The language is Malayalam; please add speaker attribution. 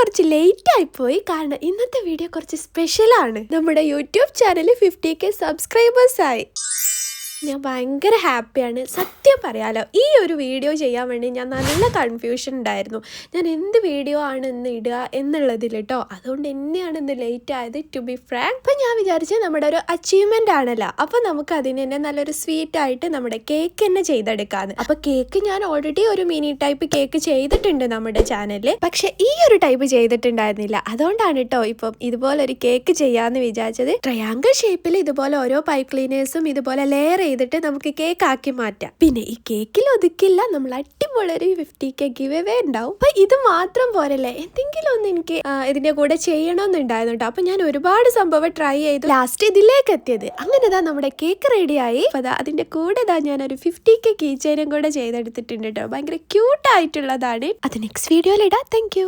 Speaker 1: കുറച്ച് ലേറ്റ് ആയി പോയി കാരണം ഇന്നത്തെ വീഡിയോ കുറച്ച് സ്പെഷ്യലാണ് നമ്മുടെ YouTube channel fifty K subscribers ആയി. ഞാൻ ഭയങ്കര ഹാപ്പിയാണ്. സത്യം പറയാലോ ഈ ഒരു വീഡിയോ ചെയ്യാൻ വേണ്ടി ഞാൻ നല്ല കൺഫ്യൂഷൻ ഉണ്ടായിരുന്നു. ഞാൻ എന്ത് വീഡിയോ ആണ് ഇന്ന് ഇടുക എന്നുള്ളതിൽ കേട്ടോ അതുകൊണ്ട് എന്നെയാണ് ഇന്ന് ലേറ്റ് ആയത് ടു ബി ഫ്രാങ്ക് അപ്പം ഞാൻ വിചാരിച്ചത് നമ്മുടെ ഒരു അച്ചീവ്മെന്റ് ആണല്ലോ. അപ്പോൾ നമുക്ക് അതിന് തന്നെ നല്ലൊരു സ്വീറ്റ് ആയിട്ട് നമ്മുടെ കേക്ക് തന്നെ ചെയ്തെടുക്കാന്ന്. അപ്പോൾ കേക്ക് ഞാൻ ഓൾറെഡി ഒരു മിനി ടൈപ്പ് കേക്ക് ചെയ്തിട്ടുണ്ട് നമ്മുടെ ചാനലിൽ പക്ഷെ ഈ ഒരു ടൈപ്പ് ചെയ്തിട്ടുണ്ടായിരുന്നില്ല. അതുകൊണ്ടാണ് കേട്ടോ ഇപ്പം ഇതുപോലെ ഒരു കേക്ക് ചെയ്യാമെന്ന് വിചാരിച്ചത് ട്രയാങ്കിൾ ഷേപ്പിൽ ഇതുപോലെ ഓരോ പൈപ്പ് ക്ലീനേഴ്സും ഇതുപോലെ ലെയർ ചെയ്തിട്ട് നമുക്ക് കേക്ക് ആക്കി മാറ്റാം. പിന്നെ ഈ കേക്കിൽ ഒതുക്കില്ല നമ്മൾ അടിപൊളി ഫിഫ്റ്റി കെ ഗിവ് അവേ ഉണ്ടാവും. അപ്പൊ ഇത് മാത്രം പോരല്ലേ? എന്തെങ്കിലും ഒന്ന് എനിക്ക് ഇതിന്റെ കൂടെ ചെയ്യണമെന്നുണ്ടായിരുന്നു കേട്ടോ അപ്പൊ ഞാൻ ഒരുപാട് സംഭവം ട്രൈ ചെയ്തു. ലാസ്റ്റ് ഇതിലേക്ക് എത്തിയത്. അങ്ങനെ ഇതാ നമ്മുടെ കേക്ക് റെഡിയായി ദാ അതിന്റെ കൂടെ ഇതാ ഞാൻ ഒരു ഫിഫ്റ്റി കെ കീച്ചേനും കൂടെ ചെയ്തെടുത്തിട്ടുണ്ട് കേട്ടോ ഭയങ്കര ക്യൂട്ട് ആയിട്ടുള്ളതാണ്. അത് നെക്സ്റ്റ് വീഡിയോയിൽ ഇടാം. താങ്ക്